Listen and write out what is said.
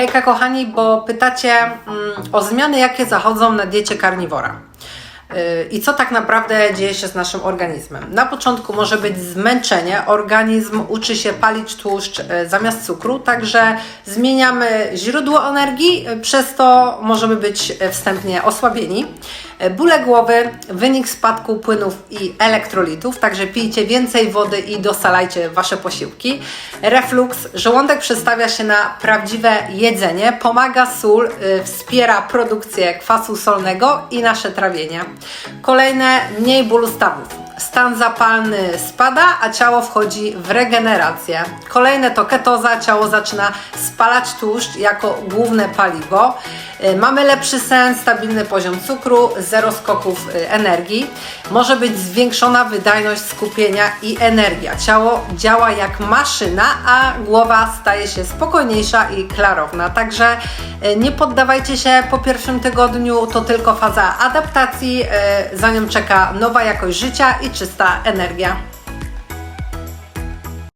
Hejka kochani, bo pytacie mm, o zmiany, jakie zachodzą na diecie karniwora. I co tak naprawdę dzieje się z naszym organizmem? Na początku może być zmęczenie, organizm uczy się palić tłuszcz yy, zamiast cukru, także zmieniamy źródło energii, yy, przez to możemy być yy, wstępnie osłabieni. Bóle głowy, wynik spadku płynów i elektrolitów, także pijcie więcej wody i dosalajcie Wasze posiłki. Reflux, żołądek przestawia się na prawdziwe jedzenie, pomaga sól, wspiera produkcję kwasu solnego i nasze trawienie. Kolejne, mniej bólu stawów. Stan zapalny spada, a ciało wchodzi w regenerację. Kolejne to ketoza, ciało zaczyna spalać tłuszcz jako główne paliwo. Y, Mamy lepszy sen, stabilny poziom cukru, zero skoków y, energii. Może być zwiększona wydajność skupienia i energia. Ciało działa jak maszyna, a głowa staje się spokojniejsza i klarowna. Także y, nie poddawajcie się po pierwszym tygodniu, to tylko faza adaptacji. Za nią czeka nowa jakość życia i czysta energia.